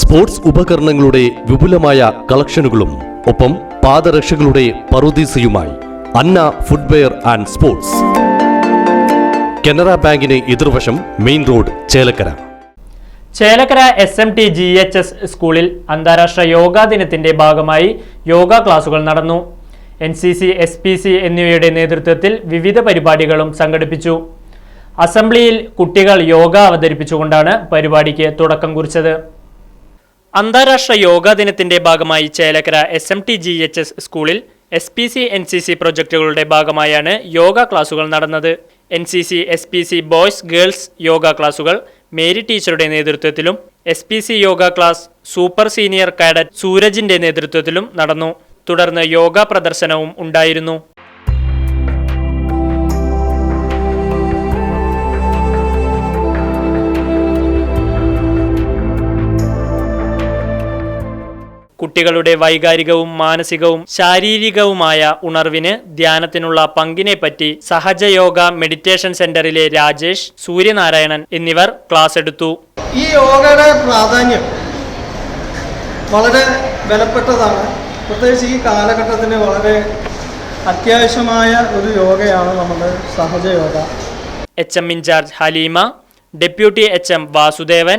Sports ഉപകരണങ്ങളുടെ വിപുലമായ കളക്ഷനുകളും ഒപ്പം പാദരക്ഷകളുടെ പറുദീസയുമായി Anna footwear and sports. Canara ബാങ്കിന് എതിർവശം main road Chelakkara. Chelakkara S M T G H S സ്കൂളിൽ അന്താരാഷ്ട്ര യോഗാ ദിനത്തിന്റെ ഭാഗമായി യോഗ ക്ലാസുകൾ നടന്നു. N C C S P C എന്നിവയുടെ നേതൃത്വത്തിൽ വിവിധ പരിപാടികളും സംഘടിപ്പിച്ചു. അസംബ്ലിയിൽ കുട്ടികൾ യോഗ അവതരിപ്പിച്ചുകൊണ്ടാണ് പരിപാടിക്ക് തുടക്കം കുറിച്ചത്. അന്താരാഷ്ട്ര യോഗാ ദിനത്തിന്റെ ഭാഗമായി Chelakkara S M T G H S സ്കൂളിൽ S P C N C C പ്രൊജക്ടുകളുടെ ഭാഗമായാണ് യോഗ ക്ലാസുകൾ നടന്നത്. N C C S P C boys girls yoga ക്ലാസുകൾ മേരി ടീച്ചറുടെ നേതൃത്വത്തിലും S P C yoga class super senior cadet സൂരജിന്റെ നേതൃത്വത്തിലും നടന്നു. തുടർന്ന് യോഗ പ്രദർശനവും ഉണ്ടായിരുന്നു. കുട്ടികളുടെ വൈകാരികവും മാനസികവും ശാരീരികവുമായ ഉണർവിന് ധ്യാനത്തിനുള്ള പങ്കിനെപ്പറ്റി സഹജയോഗ മെഡിറ്റേഷൻ സെന്ററിലെ രാജേഷ് സൂര്യനാരായണൻ എന്നിവർ ക്ലാസ് എടുത്തു ഈ യോഗയുടെ പ്രാധാന്യം വളരെ വിലപ്പെട്ടതാണ്. പ്രത്യേകിച്ച് ഈ കാലഘട്ടത്തിന് വളരെ അത്യാവശ്യമായ ഒരു യോഗയാണ് നമ്മുടെ Sahajayoga. H M in charge Halima deputy H M Vasudevan